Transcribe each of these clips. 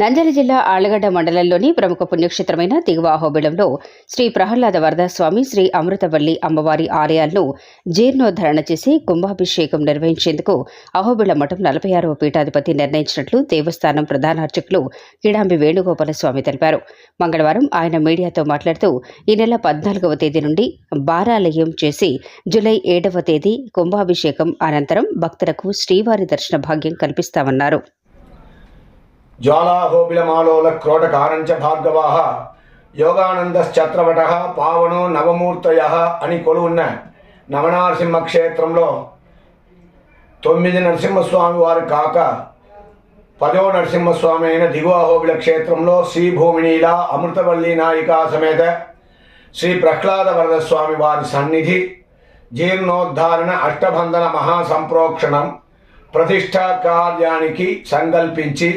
నంద్యాల జిల్లా ఆళ్ళగడ్డ మండలంలోని ప్రముఖ పుణ్యక్షేత్రమైన దిగువ అహోబిళంలో శ్రీ ప్రహ్లాద వరదస్వామి శ్రీ అమృతవల్లి అమ్మవారి ఆలయాలను జీర్ణోద్ధరణ చేసి కుంభాభిషేకం నిర్వహించేందుకు అహోబిళ మఠం నలభై ఆరవ పీఠాధిపతి నిర్ణయించినట్లు దేవస్థానం ప్రధాన అర్చకులు కిడాంబి వేణుగోపాలస్వామి తెలిపారు. మంగళవారం ఆయన మీడియాతో మాట్లాడుతూ ఈ నెల పద్నాలుగవ తేదీ నుండి బారాలయం చేసి జూలై ఏడవ తేదీ కుంభాభిషేకం అనంతరం భక్తులకు శ్రీవారి దర్శన భాగ్యం కల్పిస్తామన్నారు. జ్వాలాహోబిలమాలోల క్రోటకారంచ భార్గవాः యోగానందశ్చత్రవట పావనో నవమూర్తయ అని కొలువున్న నవనారసింహ క్షేత్రంలో తొమ్మిది నరసింహస్వామి వారు కాక పదో నరసింహస్వామి అయిన దిగువహోబిల క్షేత్రంలో శ్రీభూమినీల అమృతవల్లి నాయికా సమేత శ్రీ ప్రహ్లాద వరదస్వామి వారి సన్నిధి జీర్ణోద్ధారణ అష్టబంధన మహాసంప్రోక్షణం ప్రతిష్టా కార్యానికి సంకల్పించి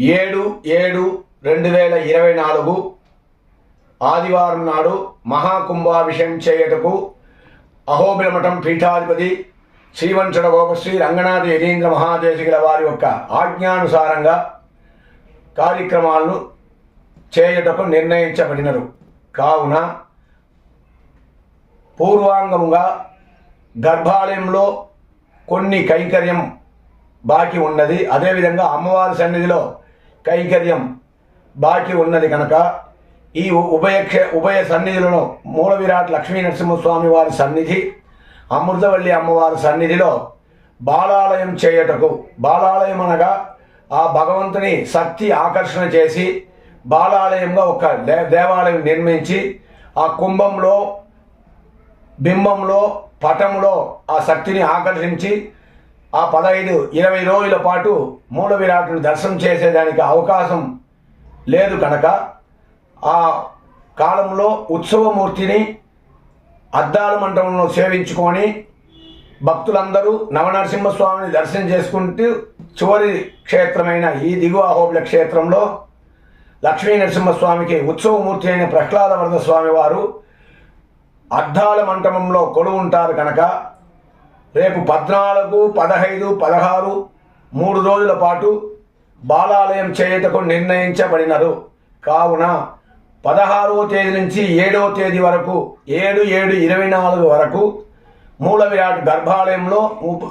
ఏడు ఏడు రెండు వేల ఇరవై నాలుగు ఆదివారం నాడు మహాకుంభాభిషేకం చేయుటకు అహోబిలమఠం పీఠాధిపతి శ్రీవంచడ గోపశ్రీ రంగనాథ యతీంద్ర మహాదేశికుల వారి యొక్క ఆజ్ఞానుసారంగా కార్యక్రమాలను చేయుటకు నిర్ణయించబడినరు. కావున పూర్వాంగముగా గర్భాలయంలో కొన్ని కైంకర్యం బాకీ ఉన్నది. అదేవిధంగా అమ్మవారి సన్నిధిలో కైంకర్యం బాకీ ఉన్నది కనుక ఈ ఉభయక్ష ఉభయ సన్నిధులను మూల విరాట్ లక్ష్మీ నరసింహస్వామి వారి సన్నిధి అమృతవల్లి అమ్మవారి సన్నిధిలో బాలాలయం చేయుటకు బాలాలయం అనగా ఆ భగవంతుని శక్తి ఆకర్షణ చేసి బాలాలయంగా ఒక దే దేవాలయం నిర్మించి ఆ కుంభంలో బింబంలో పటంలో ఆ శక్తిని ఆకర్షించి ఆ పదహైదు ఇరవై రోజుల పాటు మూల విరాటును దర్శనం చేసేదానికి అవకాశం లేదు కనుక ఆ కాలంలో ఉత్సవమూర్తిని అద్దాల మండపంలో సేవించుకొని భక్తులందరూ నవనరసింహస్వామిని దర్శనం చేసుకుంటూ చివరి క్షేత్రమైన ఈ దిగువ అహోబిల క్షేత్రంలో లక్ష్మీ నరసింహస్వామికి ఉత్సవమూర్తి అయిన ప్రహ్లాద వరద స్వామి వారు అద్దాల మంటపంలో కొలువు ఉంటారు కనుక రేపు పద్నాలుగు పదహైదు పదహారు మూడు రోజుల పాటు బాలాలయం చేయుటకు నిర్ణయించబడినరు. కావున పదహారవ తేదీ నుంచి ఏడవ తేదీ వరకు ఏడు ఏడు ఇరవై నాలుగు వరకు మూల విరాట్ గర్భాలయంలో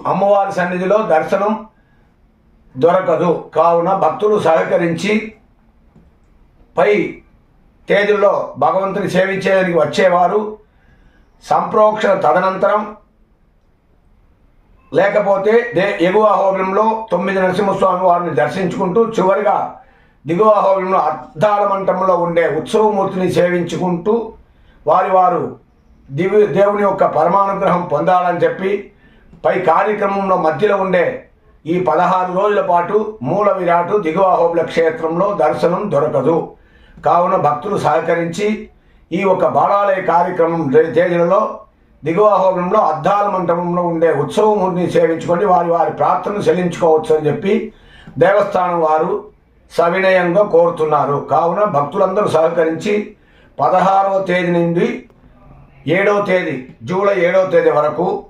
అమ్మవారి సన్నిధిలో దర్శనం దొరకదు. కావున భక్తులు సహకరించి పై తేదీల్లో భగవంతుని సేవించేదానికి వచ్చేవారు. సంప్రోక్షణ తదనంతరం లేకపోతే దే ఎగువ హోమంలో తొమ్మిది నరసింహస్వామి వారిని దర్శించుకుంటూ చివరిగా దిగువ హోమంలో అర్ధాల మంటంలో ఉండే ఉత్సవమూర్తిని సేవించుకుంటూ వారి వారు దివి దేవుని యొక్క పరమానుగ్రహం పొందాలని చెప్పి పై కార్యక్రమంలో మధ్యలో ఉండే ఈ పదహారు రోజుల పాటు మూల విరాటు దిగువ హోబుల క్షేత్రంలో దర్శనం దొరకదు. కావున భక్తులు సహకరించి ఈ ఒక బాలాలయ కార్యక్రమం తేదీలలో దిగువ హోమంలో అద్దాల మంటపంలో ఉండే ఉత్సవమూర్తిని సేవించుకొని వారి వారి ప్రార్థనను చెల్లించుకోవచ్చు అని చెప్పి దేవస్థానం వారు సవినయంగా కోరుతున్నారు. కావున భక్తులందరూ సహకరించి పదహారవ తేదీ నుండి ఏడవ తేదీ జూలై ఏడవ తేదీ వరకు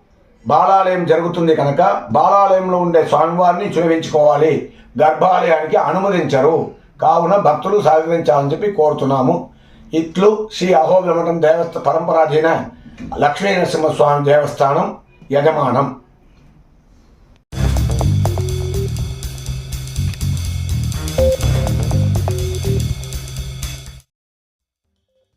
బాలాలయం జరుగుతుంది కనుక బాలాలయంలో ఉండే స్వామివారిని చూపించుకోవాలి. గర్భాలయానికి అనుమతించరు. కావున భక్తులు సహకరించాలని చెప్పి కోరుతున్నాము. ఇట్లు శ్రీ అహోబిలమఠం దేవస్థ పరంపరాధీన లక్ష్మీ నరసింహస్వామి దేవస్థానం యజమానం.